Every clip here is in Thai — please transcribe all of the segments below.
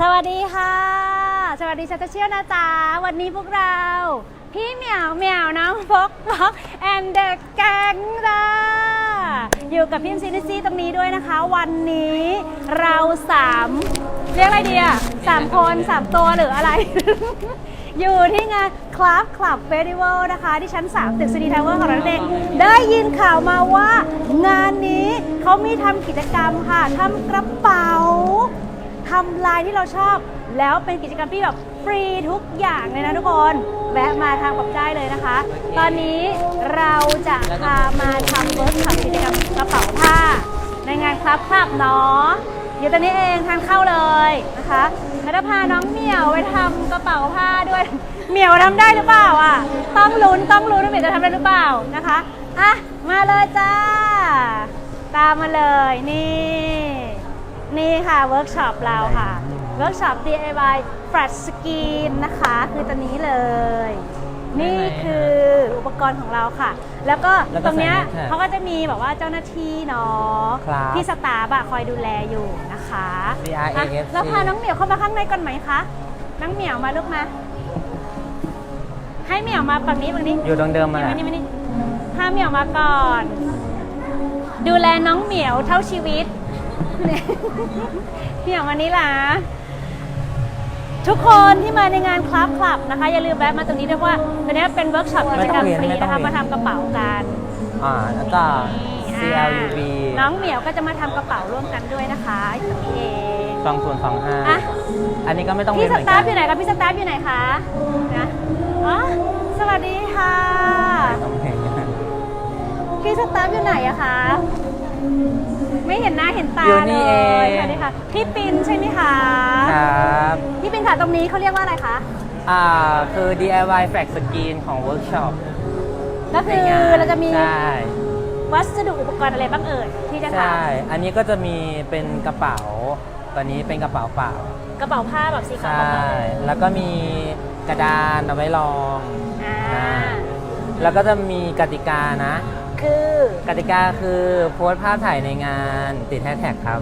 สวัสดีค่ะ สวัสดีชัตเชียวนะจ๊ะ วันนี้พวกเรา พี่เหมียวเหมียวน้องฟกฟอกแอนเดอะแกงจ้าอยู่กับพี่ซีนิซี่ตรงนี้ด้วยนะคะ วันนี้เราสามเรียกอะไรดีอะสามคนสามตัวหรืออะไร อยู่ที่งานคลับคลับเฟสติวัลนะคะ ที่ชั้น 3 ตึกซีดีทาวเวอร์ของเราเองได้ยินข่าวมาว่างานนี้เขามีทำกิจกรรมค่ะทำกระเป๋า ทำลายที่เราชอบ แล้วเป็นกิจกรรมที่แบบฟรีทุกอย่างเลยนะทุกคน แวะมาทางแบบได้เลยนะคะ ตอนนี้เราจะพามาทำเวิร์กช็อปกิจกรรมกระเป๋าผ้า ในงานคลับคลับเนาะเดี๋ยวตอนนี้เองทางเข้าเลยนะคะแล้วจะพาน้องเหมียวไปทำกระเป๋าผ้าด้วยเหมียวทำได้หรือเปล่าอะ ต้องลุ้นต้องลุ้นว่าเหมียวจะทำได้หรือเปล่านะคะอะมาเลยจ้า ตามมาเลยนี่ นี่ค่ะเวิร์กช็อปเราค่ะเวิร์กช็อป DIY flat screen นะคะ คือตัวนี้เลย นี่คืออุปกรณ์ของเราค่ะ แล้วก็แล้วก็ตรงเนี้ยใส่แมสแท็กเขาก็จะมีแบบว่าเจ้าหน้าที่เนาะครับที่สตาฟอะคอยดูแลอยู่นะคะ CRAFC อะแล้วพาน้องเหมียวเข้ามาข้างในก่อนไหมคะน้องเหมียวมาลูกมา ให้เหมียวมาฝั่งนี้ฝั่งนี้ อยู่ตรงเดิมมานี่แหมาละนี่มานี่พาเหมียวมาก่อน ดูแลน้องเหมียวเท่าชีวิต เหมียวมานี่ล่ะทุกคนที่มาในงานคลับคลับนะคะ อย่าลืมแวะมาตรงนี้ด้วยเพราะว่าตอนนี้เป็นเวิร์กช็อปกิจกรรมฟรีนะคะมาทำกระเป๋ากันอ่าแล้วก็อ่า CLUV น้องเหมียวก็จะมาทำกระเป๋าร่วมกันด้วยนะคะตรงนี้เองอะ2025อันนี้ก็ไม่ต้องพี่เรียนสเหมือนตากัฟอยู่ไหนคะพี่สตาฟอยู่ไหนคะนะอ๋อสวัสดีค่ะต้องเรียนกันพี่สตาฟอยู่ไหนอะคะ ไม่เห็นหน้าเห็นตาอยู่เลนี่เอยง สวัสดีค่ะพี่ปินใช่ไหมคะครับ พี่ปินค่ะตรงนี้เขาเรียกว่าอะไรคะ อ่า คือ DIY flag screen ของ workshop ก็คือในงนเราจะมีใช่ วัสดุอุปกรณ์อะไรบ้างเอ่ยที่จะทใช่ อันนี้ก็จะมีเป็นกระเป๋า ตอนนี้เป็นกระเป๋าเปล่าำกระเป๋าผ้าแบบสีขาวใช่เปล่าๆเลยแล้วก็มีกระดานเอาไว้รอง อ่าอ่าแล้วก็จะมีกติกานะ คือกติกาคือโพสต์ภาพถ่ายในงานติดแฮชแท็กครับ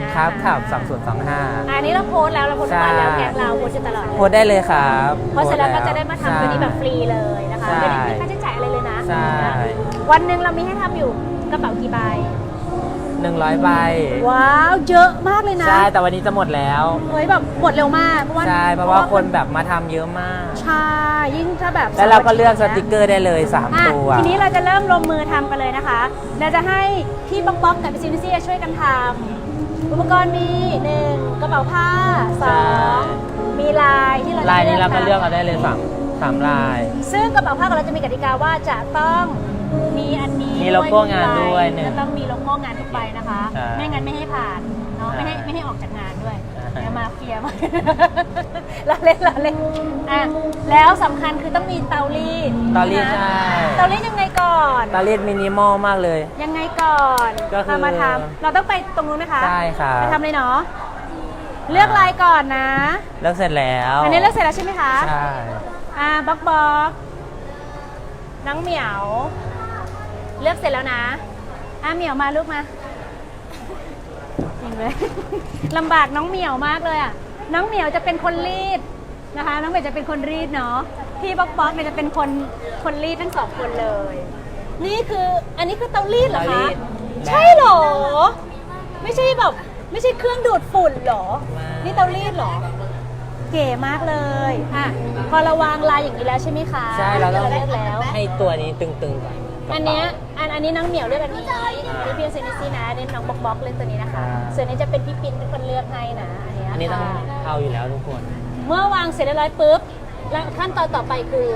อ่าครับขับอั3025นนี้เราโพสต์แล้วเราโพสต์ทุกวันแล้วใช่แกงเราโพสต์อยู่ตลอดเลยโพสต์ได้เลยครับ เพราะเสร็จแล้วก็จะได้มาทำตัวนี้แบบฟใช่รีเลยนะคะใช่ไม่ได้มีค่าใช้จ่ายอะไรเลยนะ ใช่นะวันหนึ่งเรามีให้ทำอยู่กระเป๋ากี่ใบ 100ใบว้าว เยอะมากเลยนะใช่แต่วันนี้จะหมดแล้วเฮ้ยแบบหมดเร็วมากเพราะว่าใช่เพราะว่าคนแบบมาทำเยอะมาก ใช่ยิ่งถ้าแบบแล้วเราก็เลือกสติกเกอร์ได้เลยอะ3ตัวทีนี้เราจะเริ่มลงมือทำกันเลยนะคะเราจะให้พี่ป๊อกป๊อกกับพี่ซินซี่ช่วยกันทำอุปกรณ์มีหนึ่งกระเป๋าผ้าสองมีลายที่เราจะลายนี้เราก็ทำเลือกเอาได้เลยสามสามลาย ซึ่งกระเป๋าผ้าของเราจะมีกติกาว่าจะต้อง มีอันนี้มีโลโก้งานด้วยหนึ่งจะต้องมีโลโก้งานทุกใบนะคะ ใช่ไม่งั้นไม่ให้ผ่านเนาะใช่ไม่ให้ไม่ให้ออกจากงานด้วยใช่เดี๋ยวมาเฟียมาเราเล่นเราเล่นอะแล้วสำคัญคือต้องมีเตารีดเตารีดนะใช่เตารีดยังไงก่อนตาลีดมินิมอลมากเลย ยังไงก่อนก็คือทำมาทำเราต้องไปตรงนู้นไหมคะใช่ครับไปทำเลยเนาะเลือกลายก่อนนะ เลือกเสร็จแล้วอันนี้เลือกเสร็จแล้วใช่ไหมคะ ใช่ อ่าบล็อกบล็อกน้องเหมียว เลือกเสร็จแล้วนะอ่าเหมียวมาลูกมาจริงเลยลำบากน้องเหมียวมากเลยอะ น้องเหมียวจะเป็นคนรีดนะคะ น้องเหมียวจะเป็นคนรีดเนาะ พี่บล็อกบล็อกเนี่ยจะเป็นคนคนรีดทั้งสองคนเลย นี่คืออันนี้คือเตารีดเหรอเตารีคะดใช่เหรอ ไม่ใช่แบบไม่ใช่เครื่องดูดฝุ่นเหรอ นี่เตารีดเหรอ เก๋มากเลย อะ พอเราวางลายอย่างนี้แล้วใช่ไหมคะใช่เราต้องเลือกแล้ว ให้ตัวนี้ตึงๆก่อนกระเป๋า อันเนี้ยอันอันนี้น้องเหมียวเลือกอันนี้อันนี้พี่เซนิซี่นะอันนี้น้องบ็อกบ็อกเลือกตัวนี้นะคะอ่าส่วนนี้จะเป็นพี่ปินเป็นคนเลือกให้นะอันเนี้ยอันนี้ต้องค่ะเข้าอยู่แล้วทุกคน เมื่อวางเสร็จเรียบร้อยปุ๊บแล้วขั้นตอนต่อไปคือ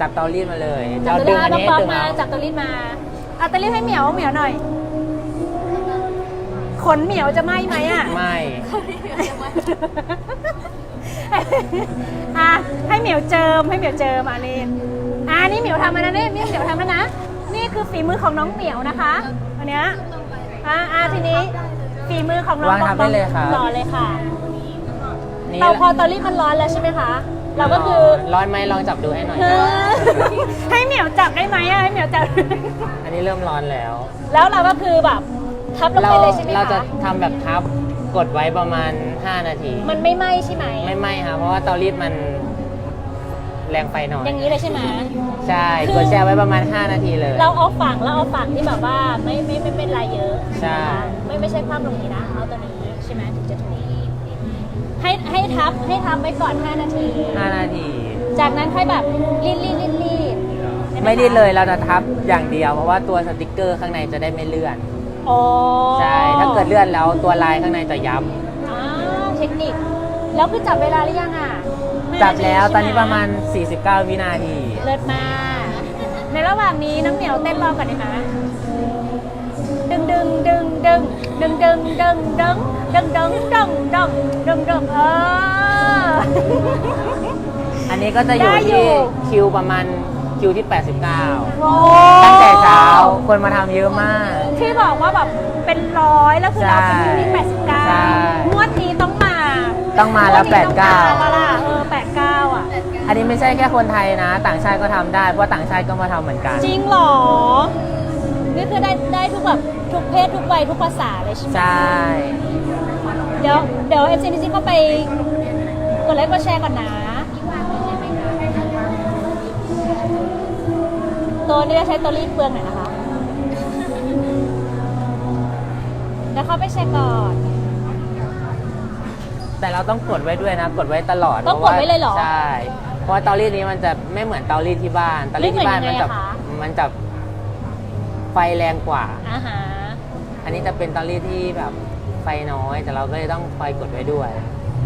จับเตารีดมาเลยจับเราตัวดึรีงดอันบ็อกนี้บ็อกดึงมาเอาจับตัวรีดมาเอาตัวรีดให้เหมียวเหมียวหน่อย ขนเหมียวจะไหมไหมอะ ไม่ อะให้เหมียวเจิมให้เหมียวเจิมอันนี้อ่านี่เหมียวทำมันนะนี่นี่เหมียวทำแล้วนะนี่ คือฝีมือของน้องเหมียวนะคะอันเนี้ยอ่าอ่าทีนี้ฝีมือของน้องวางทับได้เลยครับรอเลยค่ะนี่เตาพอเตารีดมันร้อนแล้วใช่ไหมคะเราก็คือร้อนไหมลองจับดูให้หน่อยเออให้เหมียวจับได้ไหมอะให้เหมียวจับ อันนี้เริ่มร้อนแล้ว แล้วเราก็คือแบบทับลงเราไปเลยใช่ไหมคะเราจะทำแบบทับกดไว้ประมาณ 5 นาที มันไม่ไหม้ใช่ไหม ไม่ไหม้ครับเพราะว่าเตารีดมัน แรงไฟน้อยอย่างนี้เลยใช่ไหมใช่คือกดแช่ไว้ประมาณ 5 นาทีเลย เราเอาฝั่งแล้วเอาฝั่งที่แบบว่าไม่ไม่ไม่เป็นลายเยอะใช่ นะคะไม่ไม่ใช่ภาพลงนี้นะเอาตัวนี้ใช่ไหมถึงจะถูกให้ให้ทับให้ทับไว้ก่อน 5 นาที 5 นาที จากนั้นค่อยแบบรีดรีดรีดรีดใช่หไม่ได้คะเลยเราจะทับอย่างเดียว เพราะว่าตัวสติกเกอร์ข้างในจะได้ไม่เลื่อน อ๋อใช่ ถ้าเกิดเลื่อนแล้วตัวลายข้างในจะย้อ่าเทคนิค แล้วคือจับเวลาหรือยังอะำจับแล้วตอนนี้ประมาณ 49 วินาที เลิศมากในระหว่างนี้น้ำเหนียวเต้นรอก่อนได้ไหมดึงดึงดึงดึงดึงดึงดึงดึงดึงดึงดึงดึงดึงดึงเออ อันนี้ก็จะอยู่ได้อยู่ ที่คิวประมาณคิวที่ 89 โอ้ตั้งแต่เช้าคนมาทำเยอะมาก ที่บอกว่าแบบเป็นร้อยแล้วคือเราเป็นที่ที่ใช่89งวดนี้ ต้องมาต้องมาแล้วงดนี้ต้องมาแล้ว89ล่ะเออ89อะ อันนี้ไม่ใช่แค่คนไทยนะ ต่างชาติก็ทำได้เพราะต่างชาติก็มาทำเหมือนกัน จริงเหรอ นี่คือได้ได้ทุกแบบทุกเพศทุกวัยทุกภาษาเลยใช่ไหม ใช่ เดี๋ยวเดี๋ยวเอฟซีนีซีก็ไปกดไลค์กดแชร์ก่อนนะ ตัวนี้จะใช้ตัวรีดเปลืองหน่อยนะคะเดี๋ยวเข้าไปแชร์ก่อน แต่เราต้องกดไว้ด้วยนะ กดไว้ตลอดต้องกดไว้เลยเหรอ ใช่ เพราะว่าเตารีดนี้มันจะไม่เหมือนเตารีดที่บ้าน เตารีดที่บ้านไม่มันเหมืจะอนยังไงอะคะ มันจะไฟแรงกว่าอาหารอันนี้จะเป็นเตารีดที่แบบไฟน้อย แต่เราก็เลยต้องคอยกดไว้ด้วย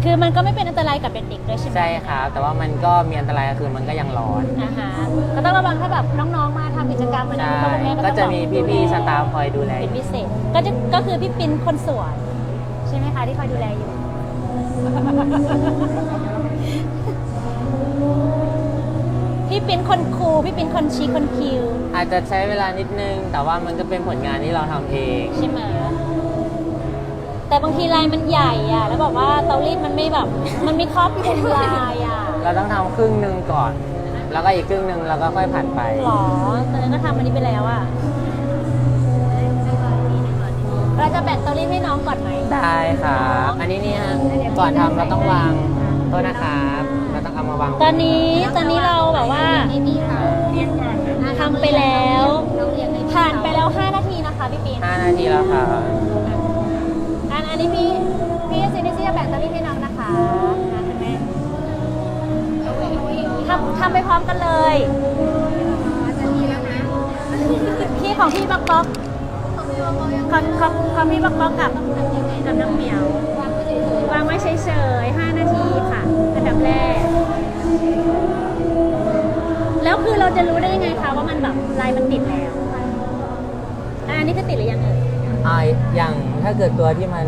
คือมันก็ไม่เป็นอันตรายกับเด็กๆด้วยใช่ไหมใช่ครับ แต่ว่ามันก็มีอันตรายก็คือมันก็ยังร้อนอาหารก็ต้องระวังถ้าแบบน้องๆมาทำกิจกรรมมันใช่พ่อคุณแม่ก็ต้องจะแบบมีพี่ๆสตาฟคอยดูแลอเป็นยู่พิเศษก็จะก็คือพี่ปินคนสวยใช่ไหมคะที่คอยดูแลอยู่ พี่ปินคนคูลพี่ปินคนชีคนคิว อาจจะใช้เวลานิดนึง แต่ว่ามันก็เป็นผลงานที่เราทำเอง ใช่ไหมแต่บางทีลายมันใหญ่อะแล้วบอกว่าเตารีดมันไม่แบบ มันไม่ครอบคลุมลายอะเราต้องทำครึ่งหนึ่งก่อน แล้วก็อีกครึ่งหนึ่งเราก็ค่อยผัดไป หรอตอนนั้นก็ทำอันนี้ไปแล้วอะเราจะแบ่งเตารีดให้น้องก่อนไหมได้ครับ อันนี้เนี่ย ก่อนทำเราต้องวางโทษนะครับเราต้องเอามาวางตอนนี้ตอนนี้เราแบบว่าทำไปแล้ว ผ่านไปแล้ว 5 นาทีนะคะพี่ปีน5นาทีแล้วครับอันอันนี้พี่พี่ซีนี่ซีจะแบ่งเตารีดให้น้องนะคะนะคุณแม่ทำทำไปพร้อมกันเลยพี่ของพี่บักบ็อกของของของพี่บักบ็อกกับกับน้องเหมียว วางไว้เฉยๆ 5 นาทีค่ะ อันดับแรก แล้วคือเราจะรู้ได้ยังไงคะว่ามันแบบลายมันติดแล้วอะอันนี้คือติดหรือยังเอ่ยอ่าอย่างถ้าเกิดตัวที่มัน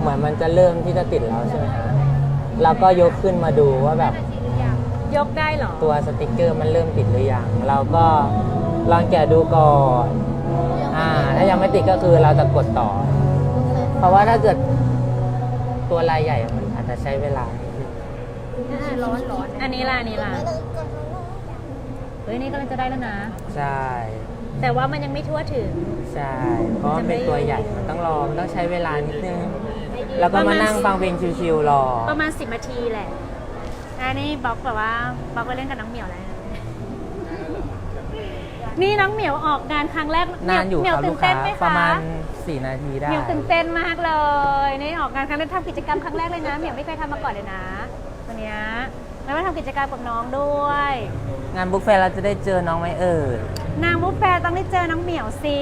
เหมือนมันจะเริ่มที่จะติดแล้วใช่ไหมครับเราก็ยกขึ้นมาดูว่าแบบยกได้เหรอ ตัวสติกเกอร์มันเริ่มติดหรือยังเราก็ลองแกะดูก่อนอ่าถ้ายังไม่ติดก็คือเราจะกดต่อ เพราะว่าถ้าเกิด ตัวลายใหญ่มันอาจจะใช้เวลานิดนึงร้อนร้อนอันนี้ล่ะอันนี้ล่ะเฮ้ยนี่กำลังจะได้แล้วนะ ใช่แต่ว่ามันยังไม่ทั่วถึง ใช่ เพราะมันเป็นตัวใหญ่มันต้องรอมันต้องใช้เวลานิดนึง แล้วก็มานั่งฟังเพลงชิวๆรอ ประมาณสิบนาทีแหละอันนี้บล็อกแบบว่าบล็อกไปเล่นกับน้องเหมียวแล้ว นี่น้องเหมียวออกงานครั้งแรกนานอยู่เหมีคยวรับตื่ลูนกเต้ค้านไหมประคะมาณ 4 นาทีได้ เหมียวตื่นเต้นมากเลยนี่ออกงานครั้งแรกทำกิจกรรมครั้งแรกเลยนะเหมียวไม่เคยทำมาก่อนเลยนะวันเนี้ยแล้วมาทำกิจกรรมกับน้องด้วย งานบุ๊กแฟร์เราจะได้เจอน้องไหมเอ่ยนางบุฟแฟร์ต้องได้เจอน้องเหมียวสิ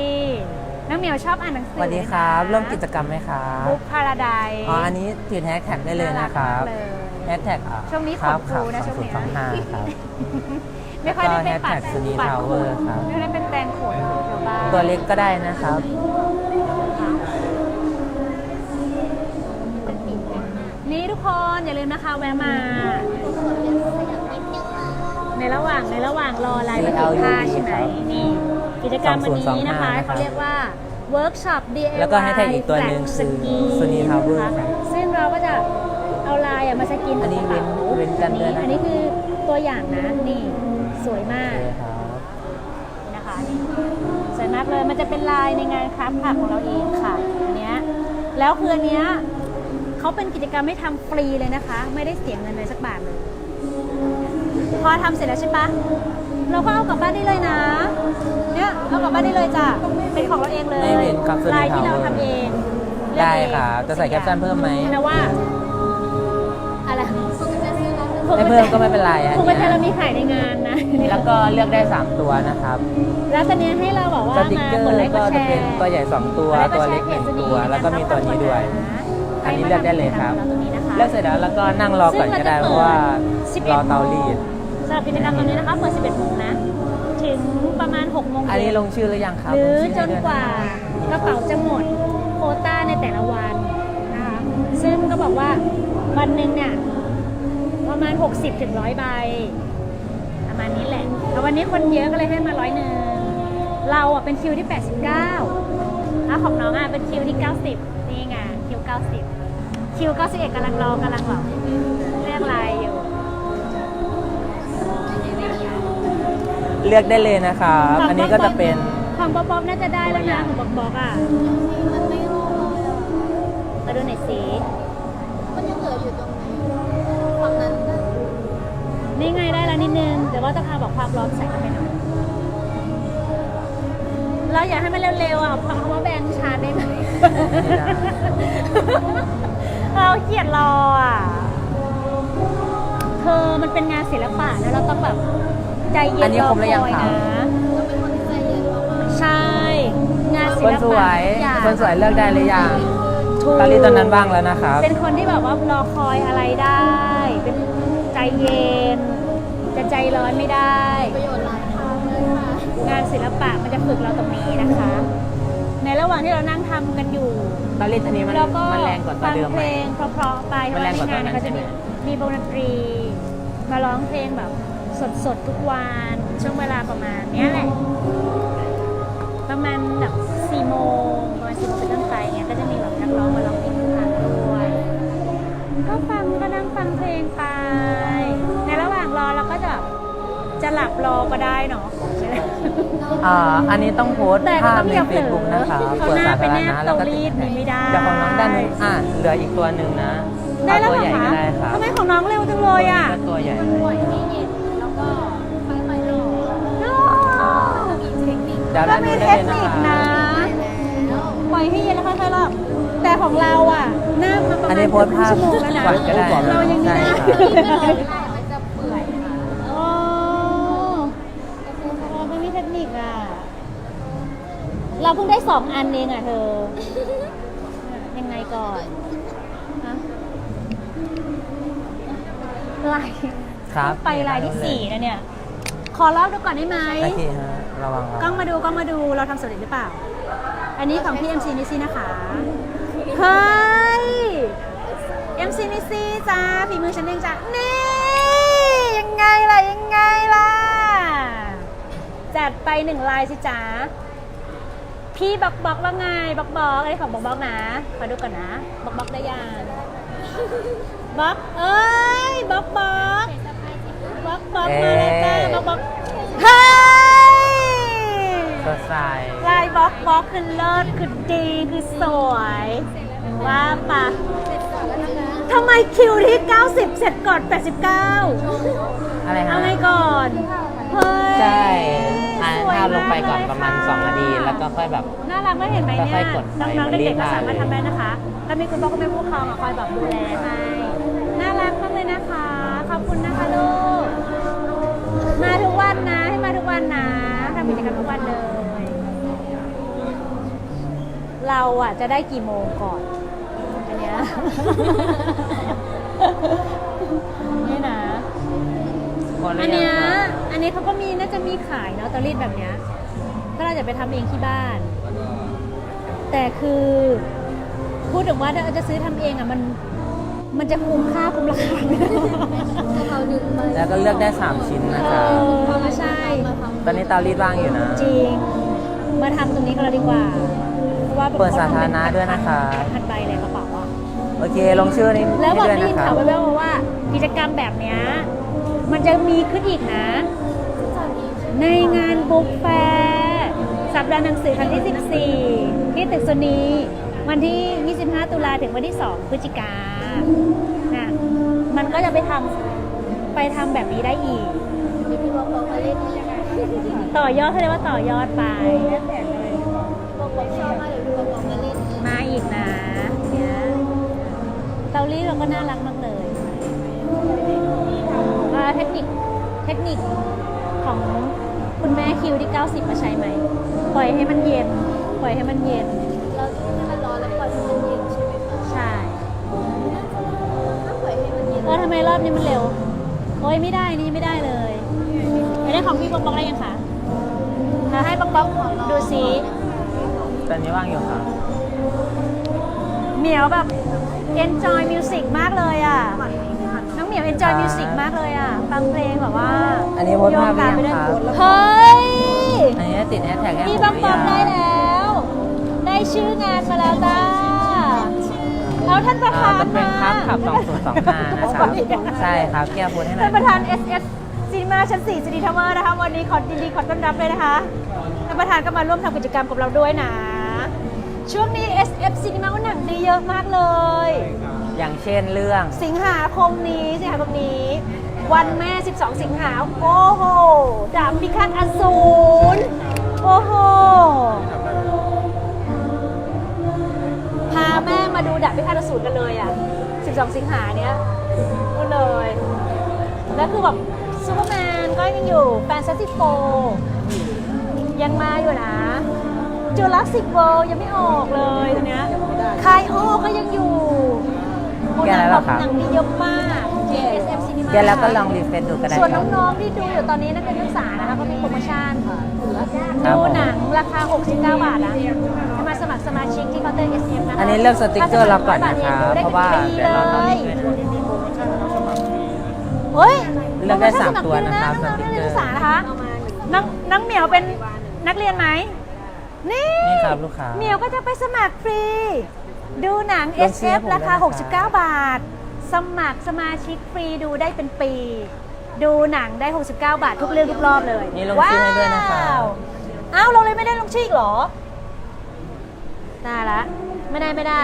น้องเหมียวชอบอ่านหนังสืสวัสดีครับเริ่มกิจกรรมไหมครับบุ๊กพาราไดอ๋ออันนี้ติดแฮชแท็กได้เลยนะครับน่ารักมากเลยแฮชแท็กอะช่วงนี้ครับขนฟูนะครับช่วงเนี้ยสองศูนย์สองห้าครับ ไม่ค่อยได้ไปปัดแล้วก็ hashtag Sunny ปัด Tower ครับ ไม่ได้เป็นแปลงขนเดี๋ยวบ้าตัวเล็กก็ได้นะครับ นี่ทุกคนอย่าลืมนะคะแวะมา ในระหว่างในระหว่างรอลายบรรจุผ้าใช่ไหมครับนี่กิจกรรมวันนี้นะคะ2025เขาเรียกว่าเวิร์กช็อป DIY แล้วก็ hashtag อีกตัวหนึ่งคือ Sunny Tower นะคะครับซึ่งเราก็จะเอาลายอะมาสกินอันนี้เว้นเว้นกันด้วยนะ อันนี้คือตัวอย่างนะนี่ สวยมาโอกเคครับนะคะนี่สวยมากเลยมันจะเป็นลายในงานคราฟต์ผักของเราเองค่ะอันเนี้ยแล้วคืออันเนี้ยเขาเป็นกิจกรรมให้ทำฟรีเลยนะคะ ไม่ได้เสียเงินเลยสักบาทเลยพอทำเสร็จแล้วใช่ปะเราก็เอากลับบ้านได้เลยนะ เนี่ยเอากลับบ้านได้เลยจ้ะเป็นของเราเองเลยไม่เป็นครับลายที่เราทำเองเลือกได้เองค่ะ จะใส่แคปชั่นเพิ่มไหมนะว่าอะไรไม่เพิ่มก็ไม่เป็นไรอันพวงกุญแจเนี้ยเรามีขายในงานนะ แล้วก็เลือกได้ 3 ตัวนะครับแล้วตอนนี้ให้เราบอกว่าสติกมาเกอกดไลร์ค์กก็ดแชจะร์เป็นตัวใหญ่ 2 ตัวกดไค์ตัวเล็กแชร์หนึ่งตัว แล้วก็มีตัวนี้ด้วย อันนี้เลือกได้เลยครับตรงนี้นะคะเลือกเสร็จแล้วแล้วก็นั่งรอก่อนก็ได้เพราะว่าซึ่งรเราอจะเปิดเตารีดสำหรับกิจกรรมตรงนี้นะคะเปิด 11โมงนะถึงประมาณ6โมงอันนี้เย็นลงชื่อหรือยังครับหรือลงชื่จนให้ด้วยกว่าะกระเป๋าจะหมดโควต้าในแต่ละวันนะคะซึ่งก็บอกว่าวันหนึ่งเนี่ยประมาณ 60ถึง100ใบ ประมาณนี้แหละแต่วันนี้คนเยอะก็เลยให้มาร้อยหนึ่งเราอะเป็นคิวที่ 89แล้วของน้องอะเป็นคิวที่ 90 นี่ไงคิว 90 คิว 91กำลังรอกำลังแบบเรียกลายอยู่เลือกได้เลยนะครับ อันนี้ก็จะเป็นของบ๊อบบ๊อบน่าจะได้แล้วนะของบ๊อบบ๊อบอะมาดูหน่อยสิ นี่ไงได้แล้วนิดนึงแต่ว่าต้องเอาบอกความร้อนใส่เข้าไปหน่อยเราอยากให้มันเร็วๆอะเพราะว่าแบงค์ชาร์จได้ไหมเราเกียดรออะเธอมันเป็นงานศิลปะนะเราต้องแบบใจเย็อันนนี้รอครบหรือยังคอยครับนะเราเป็นคนที่ใจเย็นมากใช่ งานศิคนลสปะวยอย่าคนสวยเลือกได้หรือยังถูก ตอนนี้ตอนนั้นว่างแล้วนะครับ เป็นคนที่แบบว่ารอคอยอะไรได้ เป็นใจ เย็น จะใจร้อนไม่ได้ๆประโยชน์หลายทางเลยค่ะงานศิลปะมันจะฝึกเราตรงนี้นะคะ ในระหว่างที่เรานั่งทำกันอยู่ ตอนรีดอันนี้มันเราก็มันแรงกว่าตัวฟังเดิมเพไหม ลงเพราะๆไปเพมันราะแรว่างในกว่าตอนงานนั้นเขาจะใช่ไหมมีมีวงดนตรีมาร้องเพลงแบบสดๆทุกวันช่วงเวลาประมาณเนี้ยแหละ ประมาณแบบสี่โมงประมาณสี่โมงเป็นต้นไปเงี้ยก็จะมีแบบนักร้องมาร้องเพลงทุกครั้งด้วยก็ฟังก็นั่งฟังเพลงไป จะหลับรอก็ได้เนาะใช่ไหมอ่าอันนี้ต้องโพสต์แต่ก็ภาพต้องในอย่าเผเฟลซอบุ๊กนะครับเขาเปิดหน้าสาไปธารแนบณะแล้วก็เตารีดไม่ได้ เดี๋ยวของน้องด้านนู้นอะเหลืออีกตัวหนึ่งนะได้แล้วเอาเหตัรวอใหญ่คะก็ได้ครับทำไมของน้องเร็วจังเลยอะก็ตัวใหญ่ปล่อยให้เย็นแล้วก็ค่อยๆรอมีเทคนิคเดี๋ยวก็ด้านมีนู้นเทได้คเลยนินะคคะนะ แล้วปล่อยให้เย็นแล้วค่อยๆรอบแต่ของเราอะหน้ามาประอันมาณนี้โพสต์ภาพชั่วโมงแล้วนะก่อนก็ได้นะเรายังไม่ใช่ได้ครับมันจะเปื่อยค่ะ โอ้เราไม่มีเทคนิคอะ เราเพิ่งได้สองอันเองอะเธอ ยังไงก่อนฮะลายครับ ไปลายที่สี่นะเนี่ย ขอลอกดูก่อนได้ไหมโอเคฮะระวังครับกล้องมาดูกล้องมาดูเราทำสำเร็จหรือเปล่า อันนี้ของพี่ MC นิซี่นะคะ เฮ้ย MC นิซี่จ้าฝีมือฉันเองจ้านี่ ยังไงล่ะ ยังไงล่ะ จัดไปหนึ่งลายสิจ้า พี่บอกบอกว่าไงบอกบอกไอ้ยของบอกบอกนะขอดูก่อนนะบอกบอกได้ยังบอกเอ้ยบอกบอกบอกบอกมาเลยจ้าบอกบอกเฮ้ยสดใสลายบล็อกบล็อกคือเลิศคือดีคือสวยว่าปะทำไมคิวที่ 90 เสร็จก่อน 89 อะไรฮะเอาไงก่อน เฮ้ยใช่ อ่าสวยถ้าลงไปก่อนเลยประมาณค่ะ2นาทีแล้วก็ค่อยแบบ น่ารักไม่เห็นไหมเนี่ค่ยอยๆกดไปน้องๆมันรีเด็บกๆก็ได้สามารถทำได้นะคะแล้วมีคุณพ่อคุณแม่ผู้ปกครองอะคอยแบบดูแลให้น่ารักมากเลยนะคะ ขอบคุณนะคะลูก มาทุกวันนะ ให้มาทุกวันนะทำกิจกรรมทุกวันเลย เราอะจะได้กี่โมงก่อนอันเนี้ย นี่นะ พอหรือันยังเนี้ยครับอันนี้เขาก็มีน่าจะมีขายเนาะเตารีดแบบเนี้ยถ้าเราจะไปทำเองที่บ้าน แต่คือพูดถึงว่าถ้าเราจะซื้อทำเองอะมันมันจะคุ้มค่าคุ้มราคาไหมถ้าเราดึงมาแล้วก็เลือกได้ 3 ชิ้นนะเอครับ อไม่ใช่มาทำตอนนี้เตารีดว่างอยู่นะ จริง มาทำตรงนี้กันเลยดีกว่า เพราะว่าเปิดสาธารณะด้วยนะคะ พันใบเลยกระเป๋าอะโอเค ลงชื่อนี้แล้วบอกด้วยได้นะยินครัข่าบวแว่วๆมาว่ากิจกรรมแบบเนี้ย มันจะมีขึ้นอีกนะ ในงานบุ๊กแฟร์สัปดาห์หนังสือครั้งที่ 14 ที่ตึกโซนีวันที่ 25 ตุลาถึงวันที่ 2 พฤศจิกานะมันก็จะไปทำไปทำแบบนี้ได้อีก ต่อยอดเขาเรียกว่าต่อยอดไป มาอีกนะเนี่ยเตารีดเราก็น่ารักมาก เลยว่าเทคนิคเทคนิคของคุณแม่คิวที่ 90 มาใช้ไหม ปล่อยให้มันเย็น ปล่อยให้มันเย็น เราให้มันร้อนแล้วปล่อยให้มันเย็นใช่ไหมคะใช่ถ้าปล่อยให้มันเย็นเออทำไมรอบนี้มันเร็ว โอ้ยไม่ได้นี่ไม่ได้เลยไม่ได้ของพี่บ๊อกบ๊อกได้ยังคะมาให้บ๊อกบ๊อกดูซิตอนนี้ว่างอยู่ครับเหมียวแบบ enjoy music มากเลยอะ น้องเหมียว enjoy music มากเลยอะ ฟังเพลงแบบว่าอันนี้โพสต์ภาพหรือยังโยกตมไปด้วยครับเฮ้ย อันนี้ติดแฮชแท็กให้ผมพี่หบ๊อกรือบ๊อยักงได้แล้ว ได้ชื่องานมาแล้วจ้าแล้วท่านประอ่าธานจะเป็นมาครับขับ2025นะครับใช่ครับแก้พูดให้หน่อท่าย นประธาน SS ซีนีมาชั้น4ซีนีทาวเวอร์นะคะ วันนี้ขอยินดีขอต้อนรับเลยนะคะท่านประธานก็มาร่วมทำกิจกรรมกับเราด้วยนะ ช่วงนี้ SF ซีนีมาหนังดีเยอะมากเลย อย่างเช่นเรื่อง สิงหาคมนี้สิงหาคมนี้ วันแม่ 12 สิงหาโอ้โหดาบพิฆาตอสูรโอ้โหพาแม่มาดูดาบพิฆาตอสูรกันเลยอะ 12 สิงหาเนี้ยก็เลย แล้วคือแบบซูเปอร์แมนก็ยังอยู่แฟนตาซีโฟยังมาอยู่นะจูราสสิกเวิลยังไม่ออกเลยตอนเนี้ยคายโอก็ยังอยู่ แกหนังแล้วแบเหรอบครับ หนังดีเยอะมาก JSM Cinema เดี๋ยวเราก็ลองรีเฟรชดูก็ได้ส่วนครับ น้องๆที่ดูอยู่ตอนนี้นักเรียนนักศึกษานะคะก็มีโปรโมชั่นครับดูผมหนังราคา 69 บาทนะให้มาสมัครสมาชิกที่เคาน์เตอร์ SM นะคะอันนี้เลือกสติกเกอร์เราก่อนนะคะถ้สมัเพราะว่าฟเดี๋ยวเราต้องเลรียเฟรชเฮ้ยเลือกได้สามตัวนะครับน้องๆสติ๊นักกเกอร์เรียนศึกษานะคะน้องน้องเหมียวเป็นนักเรียนไหมนี่ นี่ครับลูกค้า เหมียวก็จะไปสมัครฟรี ดูหนัง ลองเชียร์ SF ผมราคา ด้วยนะครับ69บาท สมัครสมาชิกฟรีดูได้เป็นปี ดูหนังได้ 69 บาท ทุกเรื่องทุกรอบเลยนี่ลงชื่อให้ด้วยนะครับว้าวอ้าวเราเลยไม่ได้ลงชื่ออีกเหรอได้ละ ไม่ได้ไม่ได้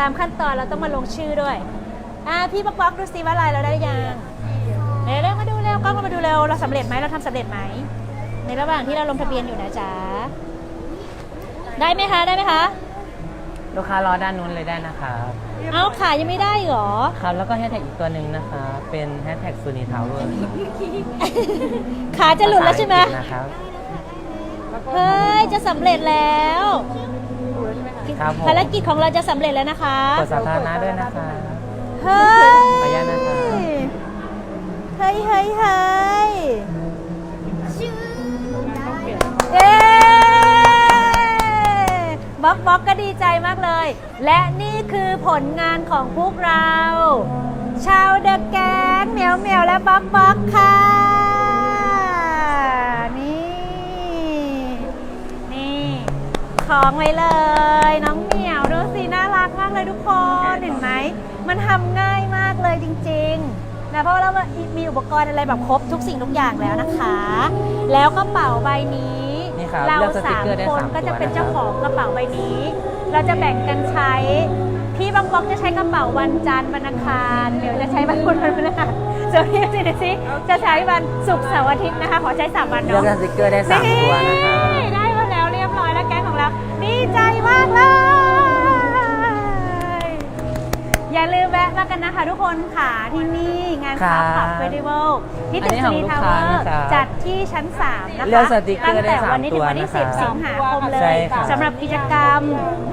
ตามขั้นตอนเราต้องมาลงชื่อด้วย อ่าพี่บ๊อกบ๊อกดูสิว่าลายเราได้หรือยังเร็วๆมาดูเร็วกล้องมาดูเร็วเราสำเร็จไหมเราทำสำเร็จไหมในระหว่างที่เราลงทะเบียนอยู่นะจ๊ะได้ไหมคะได้ไหมคะ ลูกค้ารอด้านนู้นเลยได้นะครับเอาขายังไม่ได้อีกเหรอ ครับแล้วก็แฮชแท็กอีกตัวหนึ่งนะคะเป็นแฮชแท็กซูนีทาวเวอร์ขาจะหลุดแล้วใช่ไหมนะครับเฮ้ย จะสำเร็จแล้วครับผมภารกิจของเราจะสำเร็จแล้วนะคะกดสาธารณะด้วยนะคะเฮ้ยขออนุญาตนะครับเฮ้ยเฮ้ยเฮ้ยชื่อได้เอ๊ บ๊อกบ๊อกก็ดีใจมากเลย และนี่คือผลงานของพวกเรา ชาวเดอะแก๊งเหมียวเหมียวและบ๊อกบ๊อกค่ะ นี่ นี่ของไว้เลย น้องเหมียวดูสิน่ารักมากเลยทุกคนเห็นไหม มันทำง่ายมากเลยจริง ๆนะเพราะว่าเรามีอุปกรณ์อะไรแบบครบทุกสิ่งทุกอย่างแล้วนะคะ แล้วกระเป๋าใบนี้ ครับเราเลือกสติกสามเกอร์ได้คนสามก็จะตัวเป็นนะคเจ้ารับของกระเป๋าใบนี้ เราจะแบ่งกันใช้ พี่บางบอกจะใช้กระเป๋าวันจันทร์วันอังคารเดี๋ยวจะใช้วันพุธวันพฤหัสส่วนพี่สิเดซิจะใช้วันศุกร์เสาร์อาทิตย์นะคะขอใช้สามวันเลือกเนาะ สติกเกอร์ได้สามตัวนะครับ นี่ได้มาแล้วเรียบร้อยแล้วแก๊งของเรา ดีใจมากเลย อย่าลืมแวะมากันนะคะทุกคนค่ะ ที่นี่งานครัคาบขับเฟสติวัลที่ตึกอันนี้ซีของนีลูกทาวเวค้าอร์นะครับจัดที่ชั้น 3 นะคะเลือกสติกเกอร์ได้ตั้งแต่วันนี้ถึงวันที่สามตัว10 สิงหาคมเลใช่ยครับสำหรับกิจกรรม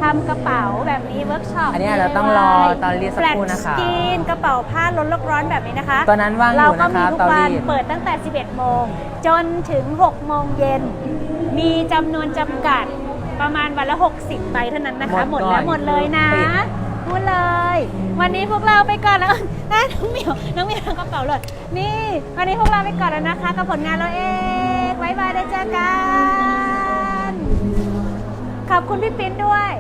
ทำกระเป๋าแบบนี้เวิร์กช็อปอันนี้เราต้องรอตอนเรียนสักครู่นะคะสกรีนกระเป๋าผ้าล้นโลกร้อนแบบนี้นะคะ ตอนนั้นว่างอยู่เราก็นะคมีรับทุกตอนวันรีด เปิดตั้งแต่ 11 โมง จนถึง 6 โมงเย็น มีจำนวนจำกัดประมาณวันละ 60 ใบเท่านั้นนะคะ หหมมดดก่อนแล้วหมดเลยนะ ปิด พูดเลย วันนี้พวกเราไปก่อนแล้วน้องเหมียว น้องเหมียวทำกระเป๋าหล่นนี่ วันนี้พวกเราไปก่อนแล้วนะคะ กับผลงานเราเองบายบายได้เจอกัน ขอบคุณพี่ปิ้นด้วย